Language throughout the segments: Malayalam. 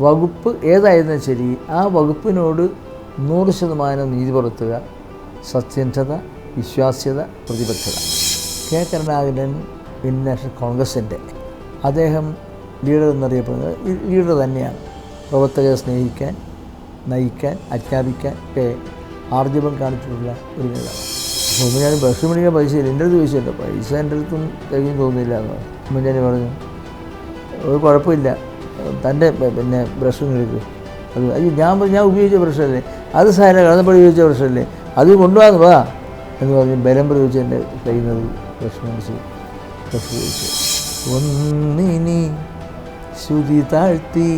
വകുപ്പ് ഏതായിരുന്നാലും ശരി ആ വകുപ്പിനോട് നൂറ് ശതമാനം നീതി പുലർത്തുക സത്യന്ധത വിശ്വാസ്യത പ്രതിബദ്ധത. കെ. കരുണാകരൻ ഇന്ത്യൻ നാഷണൽ കോൺഗ്രസിന്റെ. അദ്ദേഹം ലീഡർ എന്നറിയപ്പെടുന്നത് ലീഡർ തന്നെയാണ്. പ്രവർത്തകരെ സ്നേഹിക്കാൻ നയിക്കാൻ അജ്ഞാപിക്കാൻ ഒക്കെ ആർജവം കാണിച്ചിട്ടുള്ള ഒരു നേതാവ്. മുമ്പ് ഞാൻ ബസ് മേടിക്കാൻ പൈസ ഇല്ല എന്റെ അടുത്ത് ഇല്ല പൈസ എന്റെ അടുത്തും തികയും തോന്നുന്നില്ല എന്ന്. ഉമ്മൻചാണ്ടി പറഞ്ഞു ഒരു കുഴപ്പമില്ല. തന്റെ പിന്നെ ബ്രഷ് എടുക്കും. അത് അയ്യോ ഞാൻ ഞാൻ ഉപയോഗിച്ച ബ്രഷല്ലേ അത് സാരം കടന്നപ്പോൾ ഉപയോഗിച്ച ബ്രഷല്ലേ അത് കൊണ്ടുപോകാന്ന് വാ എന്ന് പറഞ്ഞ് ബലം പ്രയോഗിച്ച് എന്റെ കയ്യിൽ നിന്ന് ബ്രഷ് മേടിച്ച് ബ്രഷ് ഉപയോഗിച്ചു ഒന്നിനി ശ്രുതി താഴ്ത്തി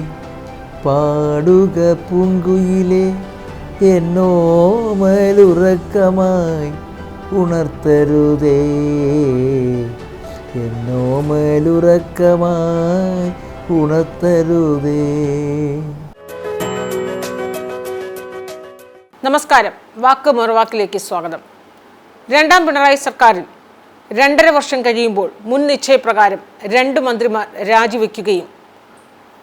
പാടുക പൂങ്കുയിലെ എന്നോമലുറക്കമായി ഉണർത്തരുതേ. എന്നോമലുറക്കമായി ഉണർത്തരുതേ നമസ്കാരം. വാക്ക് മറുവാക്കിലേക്ക് സ്വാഗതം. രണ്ടാം പിണറായി സർക്കാരിൽ രണ്ടര വർഷം കഴിയുമ്പോൾ മുൻ നിശ്ചയപ്രകാരം രണ്ട് മന്ത്രിമാർ രാജിവെക്കുകയും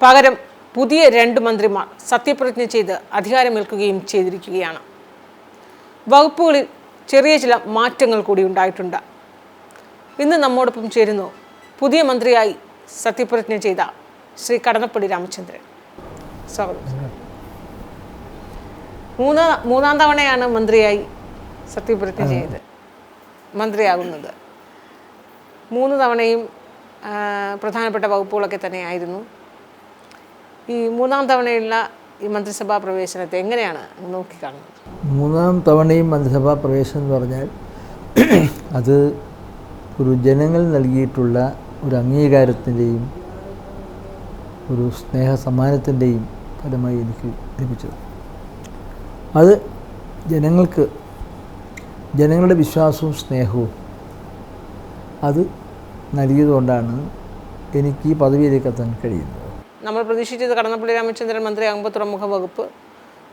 പകരം പുതിയ രണ്ട് മന്ത്രിമാർ സത്യപ്രതിജ്ഞ ചെയ്ത് അധികാരമേൽക്കുകയും ചെയ്തിരിക്കുകയാണ്. വകുപ്പുകളിൽ ചെറിയ ചില മാറ്റങ്ങൾ കൂടി ഉണ്ടായിട്ടുണ്ട്. ഇന്ന് നമ്മോടൊപ്പം ചേരുന്നു പുതിയ മന്ത്രിയായി സത്യപ്രതിജ്ഞ ചെയ്ത ശ്രീ കടന്നപ്പള്ളി രാമചന്ദ്രൻ. സ്വാഗതം. മൂന്ന് മൂന്നാം തവണയാണ് മന്ത്രിയായി സത്യപ്രതിജ്ഞ ചെയ്ത് മന്ത്രിയാകുന്നത്. മൂന്ന് തവണയും പ്രധാനപ്പെട്ട വകുപ്പുകളൊക്കെ തന്നെയായിരുന്നു. ഈ മൂന്നാം തവണയുള്ള ഈ മന്ത്രിസഭാ പ്രവേശനത്തെ എങ്ങനെയാണ് നോക്കിക്കാണുന്നത്? മൂന്നാം തവണയും മന്ത്രിസഭാ പ്രവേശനം എന്ന് പറഞ്ഞാൽ അത് ഒരു ജനങ്ങൾ നൽകിയിട്ടുള്ള ഒരു അംഗീകാരത്തിന്റെയും ഒരു സ്നേഹ സമ്മാനത്തിന്റെയും ഫലമായി എനിക്ക് ലഭിച്ചത്. അത് ജനങ്ങൾക്ക് ജനങ്ങളുടെ വിശ്വാസവും സ്നേഹവും അത് നൽകിയതുകൊണ്ടാണ് എനിക്ക് ഈ പദവിയിലേക്ക് എത്താൻ കഴിയുന്നത്. നമ്മൾ പ്രതീക്ഷിച്ചത് കടന്നപ്പള്ളി രാമചന്ദ്രൻ മന്ത്രിയാകുമ്പോൾ തുറമുഖ വകുപ്പ്.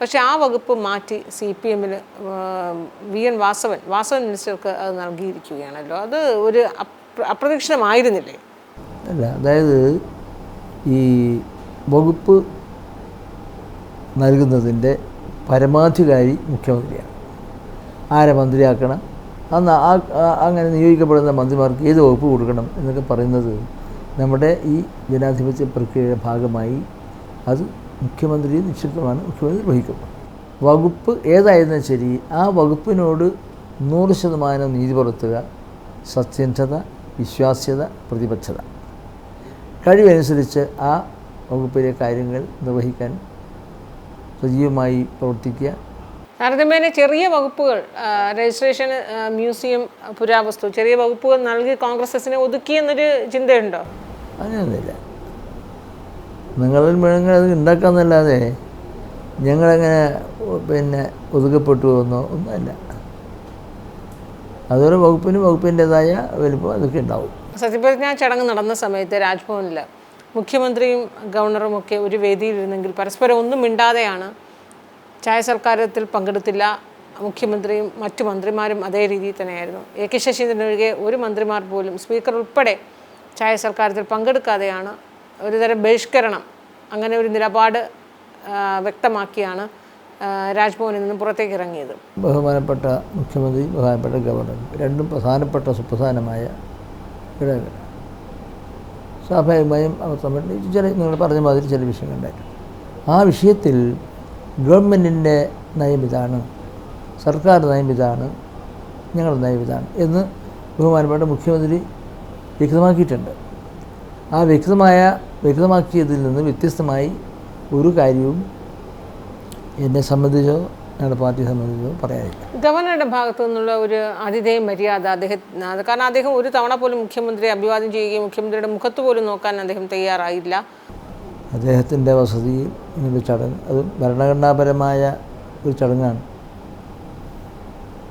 പക്ഷേ ആ വകുപ്പ് മാറ്റി സി പി എമ്മിൽ വി എൻ വാസവൻ വാസവൻ മിനിസ്റ്റർക്ക് അത് നൽകിയിരിക്കുകയാണല്ലോ. അത് ഒരു അപ്ര- അപ്രതീക്ഷിതമായിരുന്നില്ലേ? അല്ല അതായത് ഈ വകുപ്പ് നൽകുന്നതിന്റെ പരമാധികാരി മുഖ്യമന്ത്രിയാണ്. ആരെ മന്ത്രിയാക്കണം? അന്ന് ആ അങ്ങനെ നിയോഗിക്കപ്പെടുന്ന മന്ത്രിമാർക്ക് ഏത് വകുപ്പ് കൊടുക്കണം എന്നൊക്കെ പറയുന്നത് നമ്മുടെ ഈ ജനാധിപത്യ പ്രക്രിയയുടെ ഭാഗമായി അത് മുഖ്യമന്ത്രി നിക്ഷിപ്തമാണ് മുഖ്യമന്ത്രി വഹിക്കുന്നത് വകുപ്പ് ഏതായിരുന്നാലും ശരി? ആ വകുപ്പിനോട് നൂറ് ശതമാനം നീതി പുലർത്തുക സത്യന്ധത വിശ്വാസ്യത പ്രതിബദ്ധത. കഴിവനുസരിച്ച് ആ വകുപ്പിലെ കാര്യങ്ങൾ നിർവഹിക്കാൻ സജീവമായി പ്രവർത്തിക്കുക. താരതമ്യേന ചെറിയ വകുപ്പുകൾ രജിസ്ട്രേഷൻ മ്യൂസിയം പുരാവസ്തു ചെറിയ വകുപ്പുകൾ നൽകി കോൺഗ്രസിനെ ഒതുക്കി എന്നൊരു ചിന്തയുണ്ടോ? അങ്ങനെയൊന്നുമില്ല. നിങ്ങളിൽ വേണമെങ്കിൽ അത് ഉണ്ടാക്കാമെന്നല്ലാതെ ഞങ്ങളങ്ങനെ പിന്നെ ഒതുക്കപ്പെട്ടു എന്നോ ഒന്നുമല്ല. അതൊരു വകുപ്പിന് വകുപ്പിന്റെതായ വലുപ്പം അതൊക്കെ ഉണ്ടാവും. സത്യപ്രതിജ്ഞാ ചടങ്ങ് നടന്ന സമയത്ത് രാജ്ഭവനിൽ മുഖ്യമന്ത്രിയും ഗവർണറും ഒക്കെ ഒരു വേദിയിലിരുന്നെങ്കിൽ പരസ്പരം ഒന്നും മിണ്ടാതെയാണ് ചായ സൽക്കാരത്തിൽ പങ്കെടുത്തില്ല. മുഖ്യമന്ത്രിയും മറ്റു മന്ത്രിമാരും അതേ രീതിയിൽ തന്നെയായിരുന്നു. എ കെ ശശീന്ദ്രൻ ഒഴികെ ഒരു മന്ത്രിമാർ പോലും സ്പീക്കർ ഉൾപ്പെടെ ചായ സൽക്കാരത്തിൽ പങ്കെടുക്കാതെയാണ് ഒരുതരം ബഹിഷ്കരണം അങ്ങനെ ഒരു നിലപാട് വ്യക്തമാക്കിയാണ് രാജ്ഭവനിൽ നിന്ന് പുറത്തേക്ക് ഇറങ്ങിയത്. ബഹുമാനപ്പെട്ട മുഖ്യമന്ത്രി ബഹുമാനപ്പെട്ട ഗവർണർ രണ്ടും പ്രധാനപ്പെട്ട സുപ്രധാനമായ ഘടകങ്ങൾ സ്വാഭാവികമായും അവർ ചില നിങ്ങൾ പറഞ്ഞ മാതിരി ചില വിഷയങ്ങളുണ്ടായിരുന്നു ആ വിഷയത്തിൽ ഗവൺമെന്റിന്റെ നയം ഇതാണ് സർക്കാർ നയം ഇതാണ് ഞങ്ങളുടെ നയം ഇതാണ് എന്ന് ബഹുമാനപ്പെട്ട മുഖ്യമന്ത്രി വ്യക്തമാക്കിയിട്ടുണ്ട്. ആ വ്യക്തമായ വ്യക്തമാക്കിയതിൽ നിന്ന് വ്യത്യസ്തമായി ഒരു കാര്യവും എന്നെ സംബന്ധിച്ചോ ഞങ്ങളുടെ പാർട്ടിയെ സംബന്ധിച്ച് പറയാനില്ല. ഗവർണറുടെ ഭാഗത്തു നിന്നുള്ള ഒരു ആതിഥേയ മര്യാദ അദ്ദേഹം കാരണം അദ്ദേഹം ഒരു തവണ പോലും മുഖ്യമന്ത്രിയെ അഭിവാദ്യം ചെയ്യുകയും മുഖ്യമന്ത്രിയുടെ മുഖത്ത് പോലും നോക്കാൻ അദ്ദേഹം തയ്യാറായില്ല. അദ്ദേഹത്തിന്റെ വസതി ഇങ്ങനൊരു ചടങ്ങ് അത് ഭരണഘടനാപരമായ ഒരു ചടങ്ങാണ്.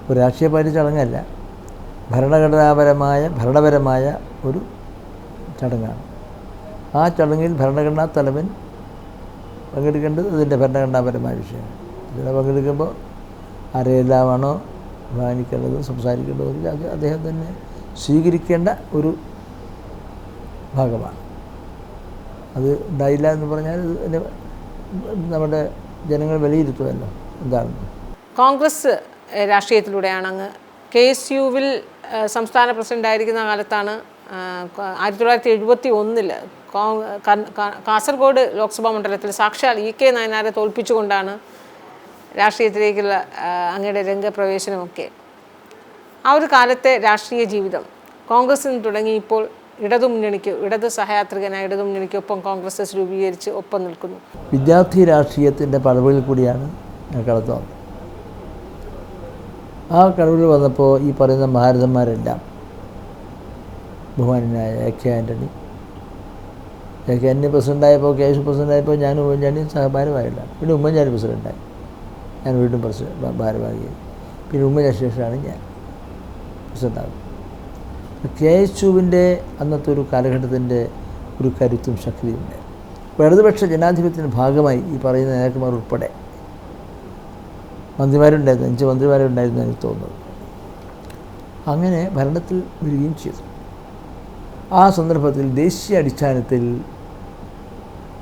ഒരു രാഷ്ട്രീയ പാർട്ടി ചടങ്ങല്ല ഭരണഘടനാപരമായ ഭരണപരമായ ഒരു ചടങ്ങാണ്. ആ ചടങ്ങിൽ ഭരണഘടനാ തലവൻ പങ്കെടുക്കേണ്ടത് അതിന്റെ ഭരണഘടനാപരമായ വിഷയമാണ്. ഇതിനെ പങ്കെടുക്കുമ്പോൾ ആരെല്ലാമാണോ ബഹുമാനിക്കേണ്ടതും സംസാരിക്കേണ്ടതും അത് അദ്ദേഹം തന്നെ സ്വീകരിക്കേണ്ട ഒരു ഭാഗമാണ്. അത് ഉണ്ടായില്ല എന്ന് പറഞ്ഞാൽ നമ്മുടെ ജനങ്ങൾ വിലയിരുത്തുമല്ലോ. എന്താണെന്ന് കോൺഗ്രസ് രാഷ്ട്രീയത്തിലൂടെയാണ് അങ്ങ് കെ എസ് യുവിൽ സംസ്ഥാന പ്രസിഡന്റ് ആയിരിക്കുന്ന കാലത്താണ് ആയിരത്തി തൊള്ളായിരത്തി എഴുപത്തി ഒന്നിൽ കാസർഗോഡ് ലോക്സഭാ മണ്ഡലത്തിൽ സാക്ഷാൽ ഇ കെ നയനാരെ തോൽപ്പിച്ചുകൊണ്ടാണ് രാഷ്ട്രീയത്തിലേക്കുള്ള അങ്ങയുടെ രംഗപ്രവേശനമൊക്കെ. ആ ഒരു കാലത്തെ രാഷ്ട്രീയ ജീവിതം കോൺഗ്രസ് നിന്ന് തുടങ്ങി ഇപ്പോൾ ഇടതു മുന്നണിക്ക് ഇടത് സഹയാത്രികനായ ഇടതുമുന്നണിക്ക് മുന്നണിക്കൊപ്പം കോൺഗ്രസ് രൂപീകരിച്ച് ഒപ്പം നിൽക്കുന്നു. വിദ്യാർത്ഥി രാഷ്ട്രീയത്തിന്റെ പടവുകളിൽ കൂടിയാണ് ഞാൻ കടന്നു വന്നത്. ആ കടവിൽ വന്നപ്പോൾ ഈ പറയുന്ന ഭാരതന്മാരെല്ലാം ബഹുമാനായ A K Antony A K Antony പ്രസിഡന്റായപ്പോൾ K S പ്രസിഡന്റായപ്പോൾ ഞാൻ ഉമ്മൻചാണ്ടി സഹഭാരമായില്ല പിന്നെ ഉമ്മൻചാണ്ടി പ്രസിഡന്റായി. ഞാൻ വീണ്ടും പ്രസ ഭാരവാഹിയായി. പിന്നെ ഉമ്മ ശേഷമാണ് ഞാൻ പ്രസിഡന്റാകുന്നത് കെ എസ് യുവിന്റെ അന്നത്തെ ഒരു കാലഘട്ടത്തിന്റെ ഒരു കരുത്തും ശക്തിയും ഉണ്ട് അപ്പോൾ ഇടതുപക്ഷ ജനാധിപത്യത്തിന്റെ ഭാഗമായി ഈ പറയുന്ന നേതാക്കന്മാർ ഉൾപ്പെടെ മന്ത്രിമാരുണ്ടായിരുന്നു അഞ്ച് മന്ത്രിമാരുണ്ടായിരുന്നു എനിക്ക് തോന്നുന്നത് അങ്ങനെ ഭരണത്തിൽ വരികയും ചെയ്തു. ആ സന്ദർഭത്തിൽ ദേശീയ അടിസ്ഥാനത്തിൽ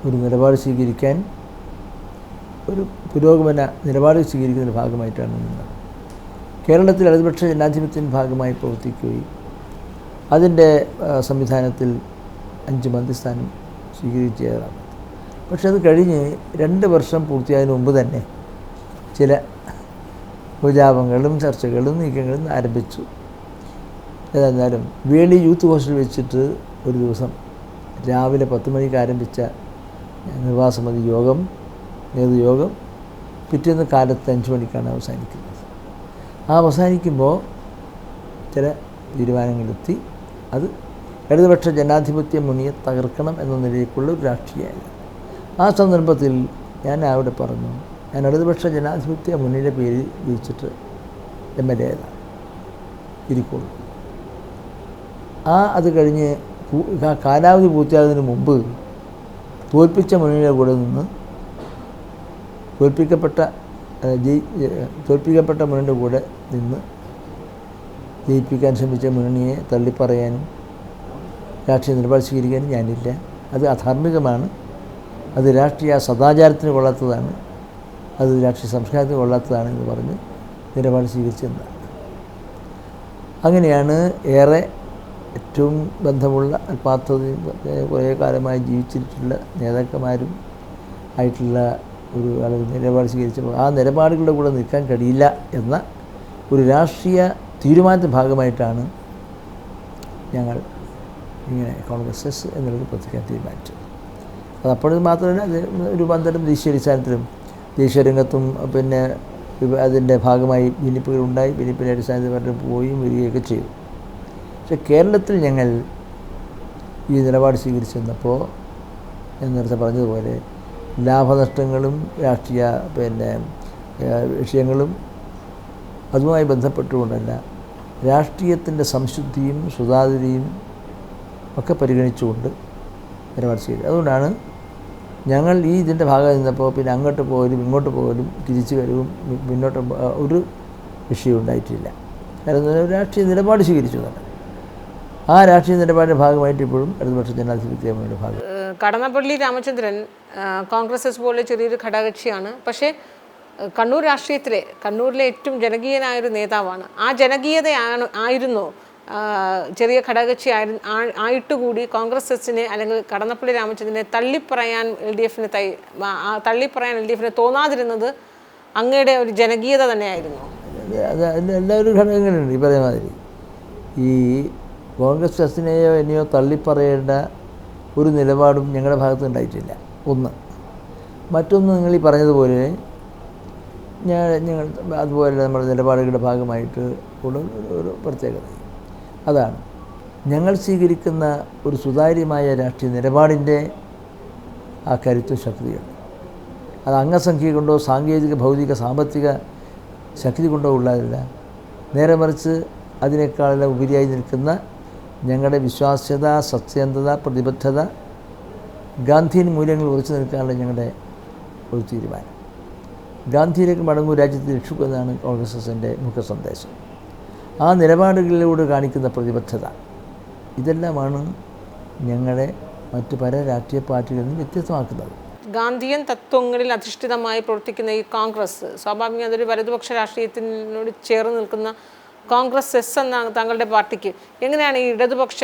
ഒരു നിലപാട് സ്വീകരിക്കാൻ ഒരു പുരോഗമന നിലപാട് സ്വീകരിക്കുന്നതിന്റെ ഭാഗമായിട്ടാണ് നിന്നത്. കേരളത്തിൽ ഇടതുപക്ഷ ജനാധിപത്യത്തിന്റെ ഭാഗമായി പ്രവർത്തിക്കുകയും അതിന്റെ സംവിധാനത്തിൽ അഞ്ച് മന്ത്രിസ്ഥാനം സ്വീകരിച്ചതാണ് പക്ഷെ അത് കഴിഞ്ഞ് രണ്ട് വർഷം പൂർത്തിയായതിനു മുമ്പ് തന്നെ ചില ഉപജാപങ്ങളും ചർച്ചകളും നീക്കങ്ങളും ആരംഭിച്ചു. ഏതായിരുന്നാലും വേളി യൂത്ത് ഹോസ്റ്റൽ വെച്ചിട്ട് ഒരു ദിവസം രാവിലെ പത്ത് മണിക്ക് ആരംഭിച്ച നിർവാഹസമിതി യോഗം നേതൃയോഗം പിറ്റേന്ന് കാലത്ത് അഞ്ച് മണിക്കാണ് അവസാനിക്കുന്നത്. ആ അവസാനിക്കുമ്പോൾ ചില തീരുമാനങ്ങളെത്തി അത് ഇടതുപക്ഷ ജനാധിപത്യ മുനിയെ തകർക്കണം എന്ന നിലയിലേക്കുള്ള ഒരു രാഷ്ട്രീയമായിരുന്നു. ആ സന്ദർഭത്തിൽ ഞാൻ അവിടെ പറഞ്ഞു ഞാൻ ഇടതുപക്ഷ ജനാധിപത്യ മുന്നിന്റെ പേര് വിളിച്ചിട്ട് എം എൽ എ ഇരിക്കുള്ളൂ ആ അത് കഴിഞ്ഞ് കാലാവധി പൂർത്തിയാകുന്നതിന് മുമ്പ് തോൽപ്പിച്ച മുന്നണിയുടെ കൂടെ നിന്ന് തോൽപ്പിക്കപ്പെട്ട ജയി തോൽപ്പിക്കപ്പെട്ട മുന്നണിയുടെ കൂടെ നിന്ന് ജയിപ്പിക്കാൻ ശ്രമിച്ച മുന്നണിയെ തള്ളിപ്പറയാനും രാഷ്ട്രീയ നിലപാട് സ്വീകരിക്കാനും ഞാനില്ല. അത് അധാർമികമാണ്. അത് രാഷ്ട്രീയ സദാചാരത്തിന് കൊള്ളാത്തതാണ്. അത് രാഷ്ട്രീയ സംസ്കാരത്തിന് കൊള്ളാത്തതാണ് എന്ന് പറഞ്ഞ് നിലപാട് സ്വീകരിച്ചെന്നാണ് അങ്ങനെയാണ് ഏറെ ഏറ്റവും ബന്ധമുള്ള പാത്രതയും കുറേ കാലമായി ജീവിച്ചിട്ടുള്ള നേതാക്കന്മാരും ആയിട്ടുള്ള ഒരു അല്ലെങ്കിൽ നിലപാട് സ്വീകരിച്ചപ്പോൾ ആ നിലപാടുകളുടെ കൂടെ നിൽക്കാൻ കഴിയില്ല എന്ന ഒരു രാഷ്ട്രീയ തീരുമാനത്തിന്റെ ഭാഗമായിട്ടാണ് ഞങ്ങൾ ഇങ്ങനെ കോൺഗ്രസ് എസ് എന്നുള്ളത് പ്രത്യേകം തീരുമാനിച്ചത്. അത് അപ്പോഴത് മാത്രമല്ല രൂപാന്തരം ദേശീയ അടിസ്ഥാനത്തിലും ദേശീയ രംഗത്തും പിന്നെ അതിന്റെ ഭാഗമായി ഭിന്നിപ്പുകൾ ഉണ്ടായി ഭിന്നിപ്പിന്റെ അടിസ്ഥാനത്തിൽ പറഞ്ഞു പോവുകയും വരികയൊക്കെ ചെയ്തു. പക്ഷെ കേരളത്തിൽ ഞങ്ങൾ ഈ നിലപാട് സ്വീകരിച്ചിരുന്നപ്പോൾ ഞാൻ നേരത്തെ പറഞ്ഞതുപോലെ ലാഭനഷ്ടങ്ങളും രാഷ്ട്രീയ പിന്നെ വിഷയങ്ങളും അതുമായി ബന്ധപ്പെട്ടുകൊണ്ടല്ല രാഷ്ട്രീയത്തിന്റെ സംശുദ്ധിയും സുതാര്യതയും ഒക്കെ പരിഗണിച്ചുകൊണ്ട് നിലപാട് ചെയ്തു അതുകൊണ്ടാണ് ഞങ്ങൾ ഈ ഇതിന്റെ ഭാഗമായി നിന്നപ്പോൾ പിന്നെ അങ്ങോട്ട് പോകലും ഇങ്ങോട്ട് പോകലും തിരിച്ചു വരവും മുന്നോട്ട് ഒരു വിഷയം ഉണ്ടായിട്ടില്ല. കാരണം രാഷ്ട്രീയ നിലപാട് സ്വീകരിച്ചു തന്നെ ആ രാഷ്ട്രീയ നിലപാടിന്റെ ഭാഗമായിട്ട് ഇപ്പോഴും ഇടതുപക്ഷ ജനാധിപത്യ മുന്നണിയുടെ ഭാഗം കടന്നപ്പള്ളി രാമചന്ദ്രൻ കോൺഗ്രസ് പോലെ ചെറിയൊരു ഘടകകക്ഷിയാണ്. പക്ഷേ കണ്ണൂർ രാഷ്ട്രീയത്തിലെ കണ്ണൂരിലെ ഏറ്റവും ജനകീയനായൊരു നേതാവാണ്. ആ ജനകീയതയാണ് ആയിരുന്നു ചെറിയ ഘടകകക്ഷി ആയി ആയിട്ടുകൂടി കോൺഗ്രസ് എസിനെ അല്ലെങ്കിൽ കടന്നപ്പള്ളി രാമചന്ദ്രനെ തള്ളിപ്പറയാൻ എൽ ഡി എഫിന് തൈ തള്ളിപ്പറയാൻ എൽ ഡി എഫിന് തോന്നാതിരുന്നത് അങ്ങയുടെ ഒരു ജനകീയത തന്നെയായിരുന്നു. എല്ലാവരും ഘടകങ്ങളുണ്ട് ഈ പറയുന്ന മാതിരി. ഈ കോൺഗ്രസ് എസിനെയോ എന്നെയോ തള്ളിപ്പറയേണ്ട ഒരു നിലപാടും ഞങ്ങളുടെ ഭാഗത്ത് ഉണ്ടായിട്ടില്ല. ഒന്ന്. മറ്റൊന്ന് നിങ്ങൾ ഈ പറഞ്ഞതുപോലെ ഞാൻ ഞങ്ങൾ അതുപോലെ നമ്മുടെ നിലപാടുകളുടെ ഭാഗമായിട്ട് ഉള്ള ഒരു- പ്രത്യേകത. അതാണ്. ഞങ്ങൾ സ്വീകരിക്കുന്ന ഒരു സുതാര്യമായ രാഷ്ട്രീയ നിലപാടിന്റെ ആ കരുത്തും ശക്തിയുണ്ട്. അത് അംഗസംഖ്യ കൊണ്ടോ സാങ്കേതിക ഭൗതിക സാമ്പത്തിക ശക്തി കൊണ്ടോ ഉള്ളതല്ല. നേരെ മറിച്ച് അതിനേക്കാളെല്ലാം ഉപരിയായി നിൽക്കുന്ന ഞങ്ങളുടെ വിശ്വാസ്യത സത്യന്ധത പ്രതിബദ്ധത ഗാന്ധിയൻ മൂല്യങ്ങൾ ഉറച്ചു നിൽക്കാനുള്ള ഞങ്ങളുടെ ഒരു തീരുമാനം. ഗാന്ധിയിലേക്ക് മടങ്ങൂ രാജ്യത്തെ രക്ഷിക്കുക എന്നാണ് കോൺഗ്രസ് മുഖ്യ സന്ദേശം. ആ നിലപാടുകളിലൂടെ കാണിക്കുന്ന പ്രതിബദ്ധത. ഇതെല്ലാമാണ് ഞങ്ങളെ മറ്റ് പല രാഷ്ട്രീയ പാർട്ടികളിൽ നിന്ന് വ്യത്യസ്തമാക്കുന്നത്. ഗാന്ധിയൻ തത്വങ്ങളിൽ അധിഷ്ഠിതമായി പ്രവർത്തിക്കുന്ന ഈ കോൺഗ്രസ് സ്വാഭാവികം അതൊരു വലതുപക്ഷ രാഷ്ട്രീയത്തിനോട് ചേർന്ന് നിൽക്കുന്ന കോൺഗ്രസ് എസ് എന്ന താങ്കളുടെ പാർട്ടിക്ക് എങ്ങനെയാണ് ഈ ഇടതുപക്ഷ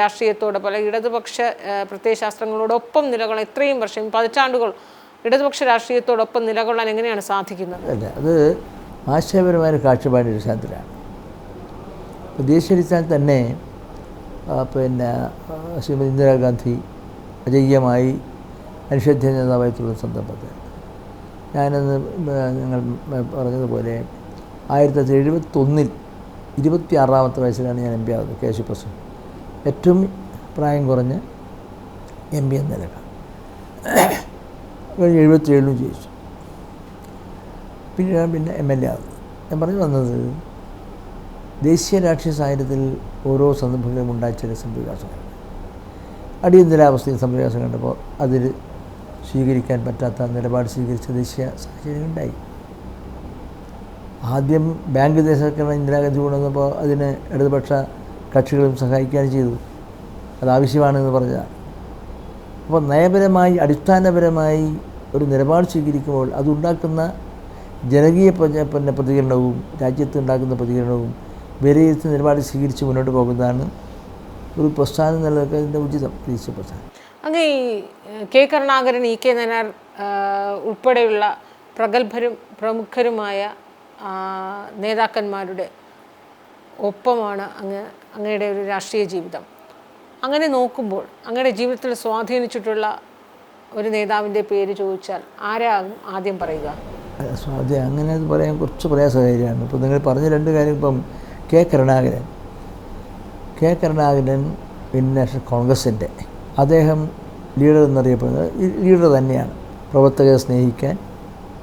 രാഷ്ട്രീയത്തോടൊപ്പം അല്ലെങ്കിൽ ഇടതുപക്ഷ പ്രത്യയശാസ്ത്രങ്ങളോടൊപ്പം നിലകൊള്ളാൻ ഇത്രയും വർഷം പതിറ്റാണ്ടുകൾ ഇടതുപക്ഷ രാഷ്ട്രീയത്തോടൊപ്പം നിലകൊള്ളാൻ എങ്ങനെയാണ് സാധിക്കുന്നത്? അല്ല അത് ആശയപരമായ കാഴ്ചപ്പാടിന്റെ അടിസ്ഥാനത്തിലാണ് ഇപ്പോൾ ദേശീയ അടിസ്ഥാനത്തിൽ തന്നെ പിന്നെ ശ്രീമതി ഇന്ദിരാഗാന്ധി അജയ്യമായി അനുഷേധ്യ നേതാവായി തുടർന്ന സന്ദർഭത്തിൽ. ഞാനന്ന് നിങ്ങൾ പറഞ്ഞതുപോലെ ആയിരത്തി തൊള്ളായിരത്തി എഴുപത്തൊന്നിൽ ഇരുപത്തി ആറാമത്തെ വയസ്സിലാണ് ഞാൻ എം പി ആകുന്നത് കെ ശി പ്രസിഡന്റ് ഏറ്റവും പ്രായം കുറഞ്ഞ എം പി എന്ന നിലക്കാണ്. കഴിഞ്ഞ് എഴുപത്തിയേഴിലും ജയിച്ചു. പിന്നെ പിന്നെ എം എൽ എ ആകുന്നത്. ഞാൻ പറഞ്ഞു വന്നത് ദേശീയ രാഷ്ട്രീയ സാഹചര്യത്തിൽ ഓരോ സന്ദർഭങ്ങളിലും ഉണ്ടായ ചില സംഭവവികാസങ്ങൾ. അടിയന്തരാവസ്ഥയിൽ സംഭവവികാസം കണ്ടപ്പോൾ അതിൽ സ്വീകരിക്കാൻ പറ്റാത്ത നിലപാട് സ്വീകരിച്ച ദേശീയ സാഹചര്യങ്ങളുണ്ടായി ആദ്യം ബാങ്ക് ദേശീയവൽക്കരണം ഇന്ദിരാഗാന്ധി കൊണ്ടുവന്നപ്പോൾ അതിന് ഇടതുപക്ഷ കക്ഷികളും സഹായിക്കാൻ ചെയ്തു. അത് ആവശ്യമാണെന്ന് പറഞ്ഞതാണ് അപ്പോൾ നയപരമായി അടിസ്ഥാനപരമായി ഒരു നിലപാട് സ്വീകരിക്കുമ്പോൾ അതുണ്ടാക്കുന്ന ജനകീയ പിന്നെ പ്രതികരണവും രാജ്യത്ത് ഉണ്ടാക്കുന്ന പ്രതികരണവും വിലയിരുത്തി നിലപാട് സ്വീകരിച്ച് മുന്നോട്ട് പോകുന്നതാണ് ഒരു പ്രസ്ഥാനം നിലനിൽക്കുന്നതിന്റെ ഉചിതം ദേശീയ പ്രസ്ഥാനം. അങ്ങ് ഈ K Karunakaran E K Nayanar ഉൾപ്പെടെയുള്ള പ്രഗത്ഭരും പ്രമുഖരുമായ നേതാക്കന്മാരുടെ ഒപ്പമാണ് അങ്ങ് അങ്ങയുടെ ഒരു രാഷ്ട്രീയ ജീവിതം. അങ്ങനെ നോക്കുമ്പോൾ അങ്ങയുടെ ജീവിതത്തിൽ സ്വാധീനിച്ചിട്ടുള്ള ഒരു നേതാവിന്റെ പേര് ചോദിച്ചാൽ ആരാകും ആദ്യം പറയുക? സ്വാധീനം അങ്ങനെ പറയാൻ കുറച്ച് പ്രയാസകാര്യമാണ് ഇപ്പോൾ നിങ്ങൾ പറഞ്ഞ രണ്ട് കാര്യം ഇപ്പം കെ കരുണാകരൻ. കെ കരുണാകരൻ പിന്നെ കോൺഗ്രസിന്റെ അദ്ദേഹം ലീഡർ എന്നറിയപ്പെടുന്നത് ലീഡർ തന്നെയാണ്. പ്രവർത്തകരെ സ്നേഹിക്കാൻ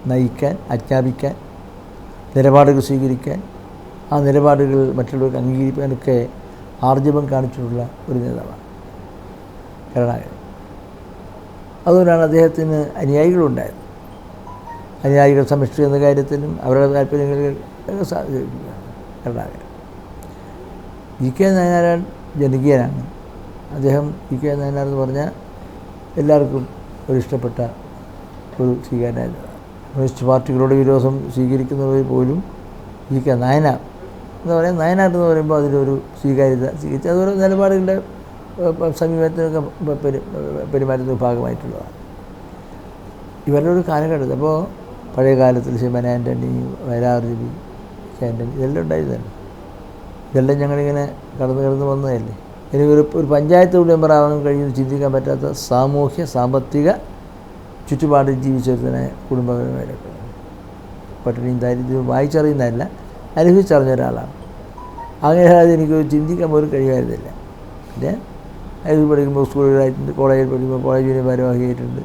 നയിക്കാൻ ആജ്ഞാപിക്കാൻ നിലപാടുകൾ സ്വീകരിക്കാൻ ആ നിലപാടുകൾ മറ്റുള്ളവർക്ക് അംഗീകരിക്കാനൊക്കെ ആർജവം കാണിച്ചിട്ടുള്ള ഒരു നേതാവാണ് കരുണാകരൻ. അതുകൊണ്ടാണ് അദ്ദേഹത്തിന് അനുയായികളുണ്ടായത്. അനുയായികൾ സംരക്ഷിക്കുന്ന കാര്യത്തിലും അവരുടെ താല്പര്യങ്ങൾ കരുണാകരൻ. ഇ കെ നായനാരായൺ ജനകീയനാണ്. അദ്ദേഹം ഇ കെ നായനാർ എന്ന് പറഞ്ഞാൽ എല്ലാവർക്കും ഒരു ഇഷ്ടപ്പെട്ട ഒരു സ്വീകാരനായ കമ്മ്യൂണിസ്റ്റ് പാർട്ടികളോട് വിരോധം സ്വീകരിക്കുന്നവർ പോലും ഈ നായനാർ എന്ന് പറയുന്നത് നായനാർ എന്ന് പറയുമ്പോൾ അതിലൊരു സ്വീകാര്യത സ്വീകരിച്ച് അതൊരു നിലപാടുകളുടെ സമീപത്തിനൊക്കെ പെരു- പെരുമാറ്റത്തിന്റെ ഭാഗമായിട്ടുള്ളതാണ്. ഇവരുടെ ഒരു കാലഘട്ടത്തിൽ അപ്പോൾ പഴയ കാലത്തിൽ ശിവൻ ആന്റണി വയലാർ രവി ആന്റണി ഇതെല്ലാം ഉണ്ടായിരുന്നല്ലോ. ഇതെല്ലാം ഞങ്ങളിങ്ങനെ കടന്നു കടന്ന് വന്നതല്ലേ. ഇനി ഒരു ഒരു പഞ്ചായത്ത് മെമ്പറാവാൻ കഴിയുമെന്ന് ചിന്തിക്കാൻ പറ്റാത്ത സാമൂഹ്യ സാമ്പത്തിക ചുറ്റുപാടിൽ ജീവിച്ചതിനെ കുടുംബപരമായിട്ടൊക്കെ പട്ടിണിയും ദാരിദ്ര്യവും വായിച്ചറിയുന്നതല്ല അനുഭവിച്ചറിഞ്ഞ ഒരാളാണ്. അങ്ങനെ എനിക്ക് ചിന്തിക്കാൻ പോലും കഴിയുമായിരുന്നില്ല പിന്നെ അതിൽ പഠിക്കുമ്പോൾ സ്കൂളുകളായിട്ടുണ്ട് കോളേജിൽ പഠിക്കുമ്പോൾ കോളേജ് വരെ ഭാരവാഹിയായിട്ടുണ്ട്.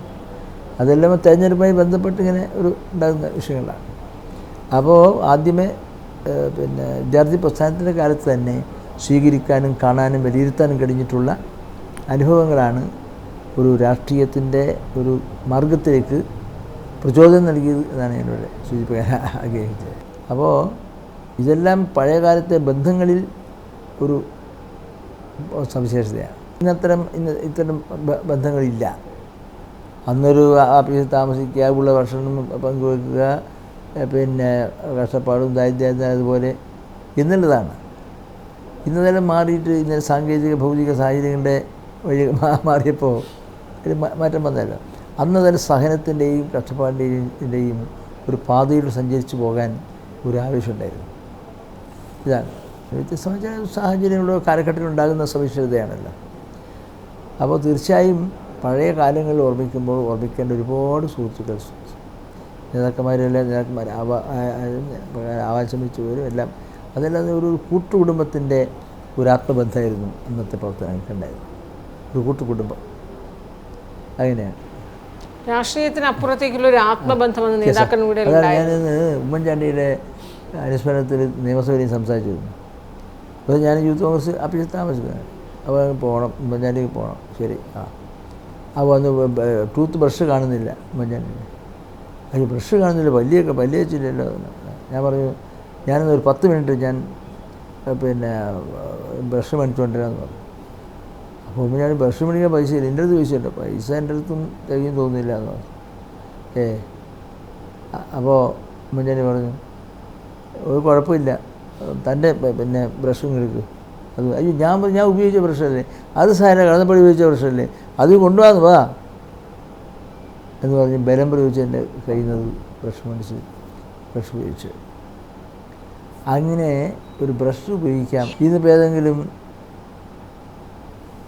അതെല്ലാം തെരഞ്ഞെടുപ്പുമായി ബന്ധപ്പെട്ട് ഇങ്ങനെ ഒരു ഉണ്ടാകുന്ന വിഷയങ്ങളാണ്. അപ്പോൾ ആദ്യമേ പിന്നെ വിദ്യാർത്ഥി പ്രസ്ഥാനത്തിന്റെ കാലത്ത് തന്നെ സ്വീകരിക്കാനും കാണാനും വിലയിരുത്താനും കഴിഞ്ഞിട്ടുള്ള അനുഭവങ്ങളാണ് ഒരു രാഷ്ട്രീയത്തിന്റെ ഒരു മാർഗത്തിലേക്ക് പ്രചോദനം നൽകിയത് എന്നാണ് എന്നോട് സൂചിപ്പിക്കാൻ ആഗ്രഹിച്ചത്. അപ്പോൾ ഇതെല്ലാം പഴയകാലത്തെ ബന്ധങ്ങളിൽ ഒരു സവിശേഷതയാണ്. ഇന്നത്തരം ഇന്ന് ഇത്തരം ബന്ധങ്ങളില്ല. അന്നൊരു ആഫീസിൽ താമസിക്കുക ഉള്ള ഭക്ഷണം പങ്കുവെക്കുക പിന്നെ കഷ്ടപ്പാടും ദാരിദ്ര്യം അതുപോലെ എന്നുള്ളതാണ്. ഇന്നലെ മാറിയിട്ട് ഇന്നലെ സാങ്കേതിക ഭൗതിക സാഹചര്യങ്ങളുടെ വഴി മാറിയപ്പോൾ മാ- മാറ്റം വന്നല്ലോ അന്ന് തന്നെ സഹനത്തിന്റെയും കഷ്ടപ്പാടിന്റെയും ഒരു പാതയിൽ സഞ്ചരിച്ചു പോകാൻ ഒരു ആവശ്യമുണ്ടായിരുന്നു ഇതാണ്. വ്യത്യസ്തമായ സാഹചര്യങ്ങളോ കാലഘട്ടത്തിൽ ഉണ്ടാകുന്ന സവിശേഷതയാണല്ലോ. അപ്പോൾ തീർച്ചയായും പഴയ കാലങ്ങളിൽ ഓർമ്മിക്കുമ്പോൾ ഓർമ്മിക്കേണ്ട ഒരുപാട് സുഹൃത്തുക്കൾ നേതാക്കന്മാരെല്ലാം നേതാക്കന്മാർ ആവാ ആവാൻ ശ്രമിച്ചവരും എല്ലാം അതെല്ലാം ഒരു കൂട്ടുകുടുംബത്തിന്റെ ഒരു ആത്മബന്ധമായിരുന്നു അന്നത്തെ പ്രവർത്തനങ്ങൾക്ക് ഉണ്ടായിരുന്നു ഒരു കൂട്ടുകുടുംബം. അങ്ങനെയാണ് രാഷ്ട്രീയത്തിന് അപ്പുറത്തേക്കുള്ള ഒരു അതാണ് ഉണ്ടായത് ഞാനിന്ന് ഉമ്മൻചാണ്ടിയുടെ അനുസ്മരണത്തിൽ നിയമസഭയിൽ സംസാരിച്ചിരുന്നു അപ്പോൾ ഞാൻ യൂത്ത് കോൺഗ്രസ് അപ്പിച്ച് താമസിക്കുന്നത് അപ്പോൾ പോകണം ഉമ്മൻചാണ്ടിക്ക് പോകണം. ശരി ആ. അപ്പോൾ അന്ന് ടൂത്ത് ബ്രഷ് കാണുന്നില്ല ഉമ്മൻചാണ്ടിന്റെ അതിൽ ബ്രഷ് കാണുന്നില്ല. വലിയ വലിയ വെച്ചില്ലല്ലോ ഞാൻ പറഞ്ഞു ഞാനിന്ന് ഒരു പത്ത് മിനിറ്റ് ഞാൻ പിന്നെ ബ്രഷ് മേടിച്ചുകൊണ്ടിരാന്ന് പറഞ്ഞു. അപ്പോൾ ഞാൻ ഭക്ഷണം മേടിക്കാൻ പൈസ ഇല്ല. എന്റെ അടുത്ത് പൈസ ഇല്ല പൈസ എന്റെ അടുത്തും തികയും തോന്നുന്നില്ല എന്ന്. പറഞ്ഞു ഏ അപ്പോൾ ഉമ്മൻചാണ്ടി പറഞ്ഞു ഒരു കുഴപ്പമില്ല. തന്റെ പിന്നെ ബ്രഷും എടുക്ക്. അത് അയ്യോ ഞാൻ ഞാൻ ഉപയോഗിച്ച ബ്രഷല്ലേ അത് സാധനം കടന്നപ്പടി ഉപയോഗിച്ച ബ്രഷല്ലേ അത് കൊണ്ടുപോകാന്ന് വാ. എന്ന് പറഞ്ഞ് ബലം പ്രയോഗിച്ച് എന്റെ കയ്യിൽ നിന്ന് ബ്രഷ് മേടിച്ച് ബ്രഷ് ഉപയോഗിച്ച്. അങ്ങനെ ഒരു ബ്രഷ് ഉപയോഗിക്കാം. ഇന്നിപ്പോൾ ഏതെങ്കിലും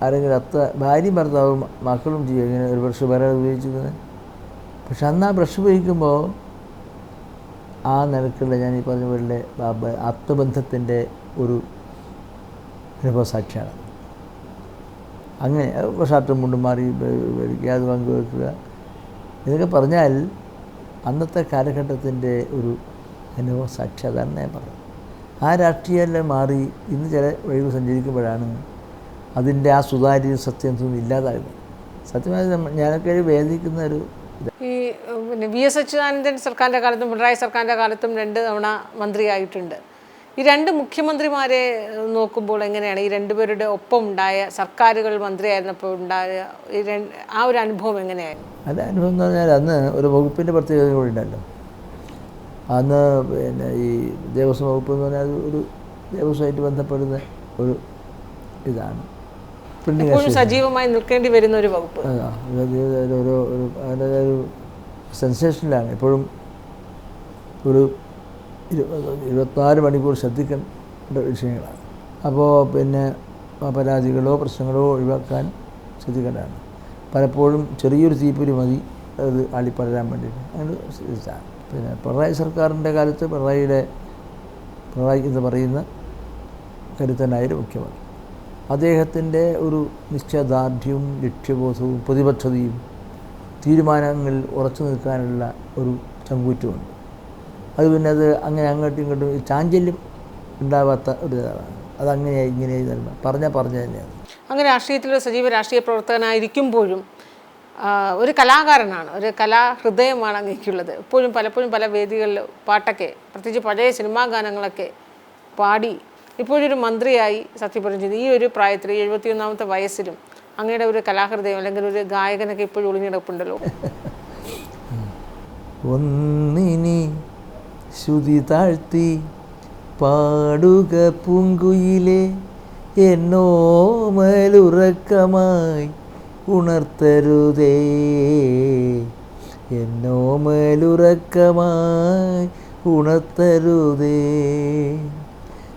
ആരെങ്കിലും അത്ത ഭാര്യയും ഭർത്താവും മക്കളും ചെയ്യും. ഇങ്ങനെ ഒരു ബ്രഷ് വേറെ ഉപയോഗിച്ചിരുന്നത്? പക്ഷെ അന്ന് ആ ബ്രഷ് ഉപയോഗിക്കുമ്പോൾ ആ നിലക്കുള്ള ഞാൻ ഈ പറഞ്ഞ പോലെ ആത്മബന്ധത്തിന്റെ ഒരു അനുഭവസാക്ഷിയാണ് അങ്ങനെ ഷർട്ടും മുണ്ടും മാറി അത് പങ്കുവെക്കുക ഇതൊക്കെ പറഞ്ഞാൽ അന്നത്തെ കാലഘട്ടത്തിന്റെ ഒരു അനുഭവ സാക്ഷി അതാണ് ഞാൻ പറഞ്ഞത്. ആ രാഷ്ട്രീയമെല്ലാം മാറി ഇന്ന് ചില വഴികൾ സഞ്ചരിക്കുമ്പോഴാണ് അതിന്റെ ആ സുതാര്യ സത്യത്വം ഇല്ലാതാകുന്നത് സത്യമായി ഞാനൊക്കെ വേദിക്കുന്ന ഒരു ഈ പിന്നെ വി എസ് അച്യുതാനന്ദൻ സർക്കാരിന്റെ കാലത്തും പിണറായി സർക്കാരിന്റെ കാലത്തും രണ്ട് തവണ മന്ത്രിയായിട്ടുണ്ട്. ഈ രണ്ട് മുഖ്യമന്ത്രിമാരെ നോക്കുമ്പോൾ എങ്ങനെയാണ് ഈ രണ്ടുപേരുടെ ഒപ്പം ഉണ്ടായ സർക്കാരുകൾ മന്ത്രിയായിരുന്നപ്പോൾ ഉണ്ടായ ഈ ആ ഒരു അനുഭവം എങ്ങനെയായിരുന്നു? അല്ല അനുഭവം എന്ന് പറഞ്ഞാൽ അന്ന് ഒരു വകുപ്പിന്റെ പ്രത്യേകത കൂടി ഉണ്ടല്ലോ. അന്ന് പിന്നെ ഈ ദേവസ്വം വകുപ്പ് എന്ന് പറഞ്ഞാൽ ഒരു ദേവസ്വമായിട്ട് ബന്ധപ്പെടുന്ന ഒരു ഇതാണ്. എപ്പോഴും സജീവമായി നിൽക്കേണ്ടി വരുന്ന ഒരു വകുപ്പ്. ഒരു സെൻസേഷനിലാണ്. എപ്പോഴും ഒരു ഇരു- ഇരുപത്തിനാല് മണിക്കൂർ ശ്രദ്ധിക്കേണ്ട വിഷയങ്ങളാണ്. അപ്പോൾ പിന്നെ പരാതികളോ പ്രശ്നങ്ങളോ ഒഴിവാക്കാൻ ശ്രദ്ധിക്കേണ്ടതാണ്. പലപ്പോഴും ചെറിയൊരു തീപ്പൊരി മതി അത് ആളിപ്പടരാൻ വേണ്ടിയിട്ട്. അങ്ങനെ ശ്രദ്ധിച്ചാണ് പിന്നെ പിണറായി സർക്കാരിന്റെ കാലത്ത് പിണറായിയുടെ പിണറായി എന്ന് പറയുന്ന കരുത്തനായൊരു മുഖ്യമന്ത്രി. അദ്ദേഹത്തിന്റെ ഒരു നിശ്ചയദാർഢ്യവും ലക്ഷ്യബോധവും പ്രതിബദ്ധതയും തീരുമാനങ്ങളിൽ ഉറച്ചു നിൽക്കാനുള്ള ഒരു ചങ്കൂറ്റമുണ്ട് അത് പിന്നെ അത് അങ്ങനെ അങ്ങോട്ടും ഇങ്ങോട്ടും ചാഞ്ചല്യം ഉണ്ടാവാത്ത ഒരു ഇതാണ്. അതങ്ങനെയായി ഇങ്ങനെയായി തന്നെ പറഞ്ഞാൽ പറഞ്ഞ തന്നെയാണ്. അങ്ങനെ രാഷ്ട്രീയത്തിലൊരു സജീവ രാഷ്ട്രീയ പ്രവർത്തകനായിരിക്കുമ്പോഴും ഒരു കലാകാരനാണ് ഒരു കലാഹൃദയമാണ് അങ്ങേക്കുള്ളത്. എപ്പോഴും പലപ്പോഴും പല വേദികളിൽ പാട്ടൊക്കെ പ്രത്യേകിച്ച് പഴയ സിനിമാ ഗാനങ്ങളൊക്കെ പാടി ഇപ്പോഴൊരു മന്ത്രിയായി സത്യപ്രതിജ്ഞ ചെയ്തു. ഈ ഒരു പ്രായത്തിൽ എഴുപത്തിയൊന്നാമത്തെ വയസ്സിലും അങ്ങയുടെ ഒരു കലാഹൃദയം അല്ലെങ്കിൽ ഒരു ഗായകനൊക്കെ ഇപ്പോഴും ഒളിഞ്ഞിടപ്പുണ്ടല്ലോ. ഒന്നിനി ശ്രുതി താഴ്ത്തി പാടുക പൂങ്കുയിലെ എന്നോമലുറക്കമായി ഉണർത്തരുതേ. എന്നോമലുറക്കമായി ഉണർത്തരുതേ.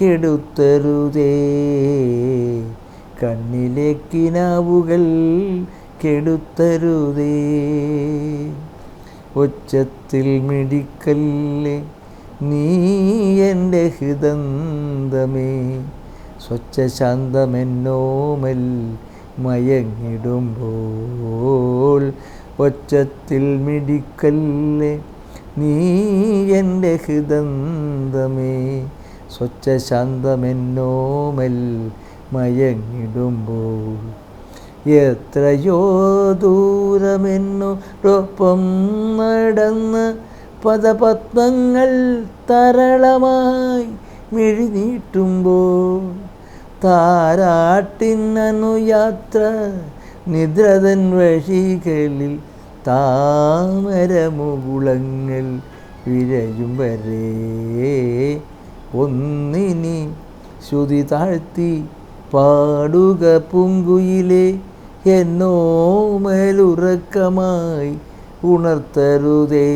കെടുത്തരുതേ. കണ്ണിലെ കിനാവുകൾ കെടുത്തരുതേ. ഒച്ചത്തിൽ മിടിക്കല്ലേ നീ എന്റെ ഹൃദന്തമേ സ്വച്ഛശാന്തമെന്നോമൽ മയങ്ങിടുമ്പോൾ ഒച്ചത്തിൽ മിടിക്കല്ലേ നീ എന്റെ ഹൃദന്തമേ സ്വച്ഛശാന്തമെന്നോമൽ മയങ്ങിടുമ്പോൾ എത്രയോ ദൂരമെന്നോടൊപ്പം നടന്ന് പദപത്മങ്ങൾ തരളമായി മിഴിനീട്ടുമ്പോൾ താരാട്ടിനനുയാത്ര നിദ്രതൻ വഴികളിൽ താമരമുകുളങ്ങൾ വിരയും വരെ ഒന്നിനി ശ്രുതി താഴ്ത്തി പാടുക പൂങ്കുയിലെ എന്നോമലുറക്കമായി ഉണർത്തരുതേ.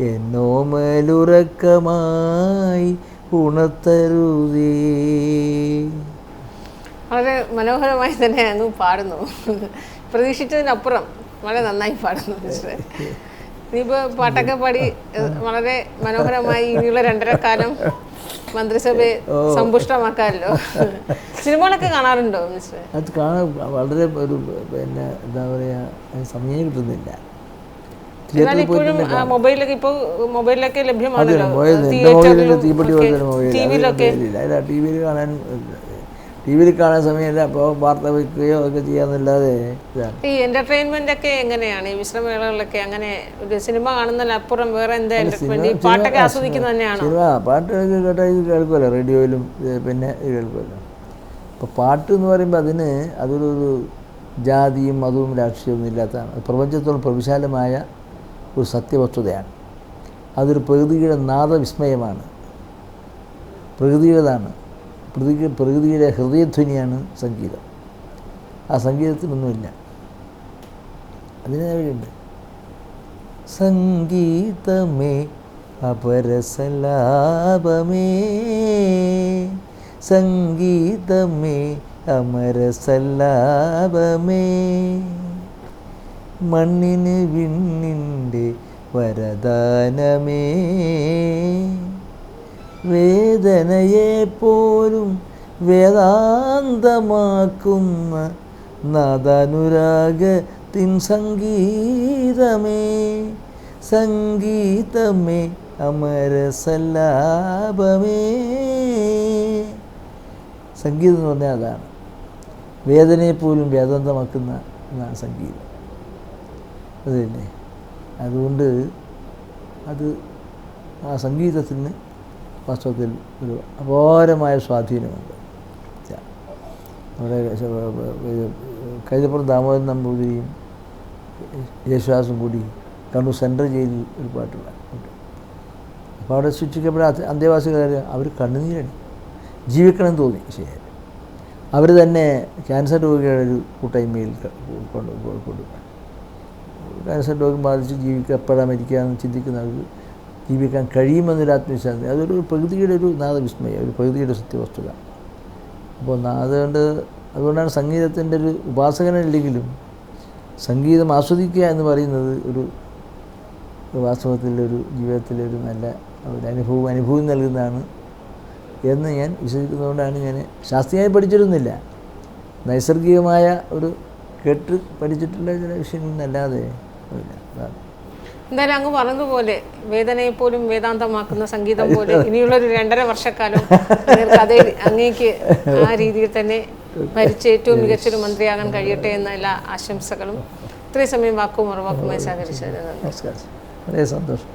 എന്നോമലുറക്കമായി ഉണർത്തരുതേ. വളരെ മനോഹരമായി തന്നെ അങ്ങ് പാടുന്നു പ്രതീക്ഷിച്ചതിനപ്പുറം വളരെ നന്നായി പാടുന്നു. മിസ്റ്ററെ ഇനിയിപ്പോൾ പാട്ടൊക്കെ പാടി വളരെ മനോഹരമായി ഇനിയുള്ള രണ്ടര കാലം മന്ത്രിസഭയെ സമ്പുഷ്ടമാക്കാമല്ലോ. സിനിമകളൊക്കെ കാണാറുണ്ടോ മിസ്റ്റർ അത് കാണാൻ വളരെ ഒരു പിന്നെ എന്താ പറയുക അതിന് സമയം കിട്ടുന്നില്ല. ഇപ്പോഴും മൊബൈലൊക്കെ ഇപ്പോൾ മൊബൈലിലൊക്കെ ലഭ്യമാണല്ലോ. ടി വിയിൽ കാണാൻ ടി വിയിൽ കാണാൻ സമയമില്ല അപ്പോൾ വാർത്ത വയ്ക്കുകയോ ഒക്കെ ചെയ്യാന്നല്ലാതെ ഈ എന്റർടൈൻമെന്റ് ഒക്കെ എങ്ങനെയാണ്? ഈ വിശ്രമവേളകളിലൊക്കെ അങ്ങനെ ഒരു സിനിമ കാണുന്നതിനപ്പുറം വേറെ എന്താ എന്റർടൈൻമെന്റ് പാട്ടൊക്കെ ആസ്വദിക്കുന്ന തന്നെയാണ്? സിനിമ പാട്ടൊക്കെ കേട്ടാൽ ഇത് കേൾക്കുമല്ലോ റേഡിയോയിലും പിന്നെ ഇത് കേൾക്കുമല്ലോ. അപ്പോൾ പാട്ട് എന്ന് പറയുമ്പോൾ അതിന് അതൊരു ഒരു ജാതിയും മതവും രാഷ്ട്രീയവും ഇല്ലാത്തതാണ്. പ്രപഞ്ചത്തോളം പ്രവിശാലമായ ഒരു സത്യവസ്തുതയാണ്. അതൊരു പ്രകൃതിയുടെ നാദവിസ്മയമാണ്. പ്രകൃതിയുടേതാണ്. പ്രകൃതി പ്രകൃതിയുടെ ഹൃദയധ്വനിയാണ് സംഗീതം. ആ സംഗീതത്തിനൊന്നുമില്ല. അതിന് വഴിയുണ്ട് സംഗീതമേ അപരസലാപമേ. സംഗീതമേ അമരസല്ലാപമേ മണ്ണിന് വിണ്ണിന്റെ വരദാനമേ. വേദനയെ പോലും വേദാന്തമാക്കുന്ന നദനുരാഗത്തിൻ സംഗീതമേ സംഗീതമേ അമരസല്ലാപമേ. സംഗീതം എന്ന് പറഞ്ഞാൽ അതാണ്. വേദനയെ പോലും വേദാന്തമാക്കുന്ന എന്നാണ് സംഗീതം. അത് തന്നെ. അതുകൊണ്ട് അത് ആ സംഗീതത്തിന് വാസ്തവത്തിൽ ഒരു അപാരമായ സ്വാധീനമുണ്ട്. നമ്മുടെ കൈതപ്പുറം ദാമോദരൻ നമ്പൂതിരിയും യേശുദാസും കൂടി കണ്ണൂർ സെൻട്രൽ ജയിലിൽ ഒരു പാട്ടുള്ള അപ്പോൾ അവിടെ ശിക്ഷിക്കപ്പെട്ട അന്തേവാസികൾ അവർ കണ്ണുനീരടി ജീവിക്കണം തോന്നി ശരി അവർ തന്നെ ക്യാൻസർ രോഗികളുടെ ഒരു കൂട്ടായ്മയിൽ കൊണ്ട് കൊണ്ടു ക്യാൻസർ രോഗം ബാധിച്ച് ജീവിക്കുക എപ്പോഴാണ് മരിക്കുകയെന്ന് ചിന്തിക്കുന്നവർക്ക് ജീവിക്കാൻ കഴിയുമെന്നൊരു ആത്മവിശ്വാസം. അതൊരു പ്രകൃതിയുടെ ഒരു നാദവിസ്മയം ഒരു പ്രകൃതിയുടെ സത്യവസ്തുത. അപ്പോൾ അതുകൊണ്ട് അതുകൊണ്ടാണ് സംഗീതത്തിന്റെ ഒരു ഉപാസകനല്ലെങ്കിലും സംഗീതം ആസ്വദിക്കുക എന്ന് പറയുന്നത് ഒരു വാസ്തവത്തിലൊരു ജീവിതത്തിലൊരു നല്ല ഒരു അനുഭവം അനുഭവം നൽകുന്നതാണ് എന്ന് ഞാൻ വിശ്വസിക്കുന്നതുകൊണ്ടാണ് ഞാൻ ശാസ്ത്രീയമായി പഠിച്ചിരുന്നില്ല. നൈസർഗികമായ ഒരു കേട്ട് പഠിച്ചിട്ടുള്ള ചില വിഷയങ്ങളൊന്നും ഇല്ല അതാണ് എന്തായാലും അങ്ങ് പറഞ്ഞതുപോലെ വേദനയെ പോലും വേദാന്തമാക്കുന്ന സംഗീതം പോലെ ഇനിയുള്ളൊരു രണ്ടര വർഷക്കാലം കഥയിൽ അങ്ങേക്ക് ആ രീതിയിൽ തന്നെ ഭരിച്ച് ഏറ്റവും മികച്ചൊരു മന്ത്രിയാകാൻ കഴിയട്ടെ എന്ന എല്ലാ ആശംസകളും. ഇത്രയും സമയം വാക്കും ഉറവാക്കുമായി സഹകരിച്ചത് നമസ്കാരം. വളരെ സന്തോഷം.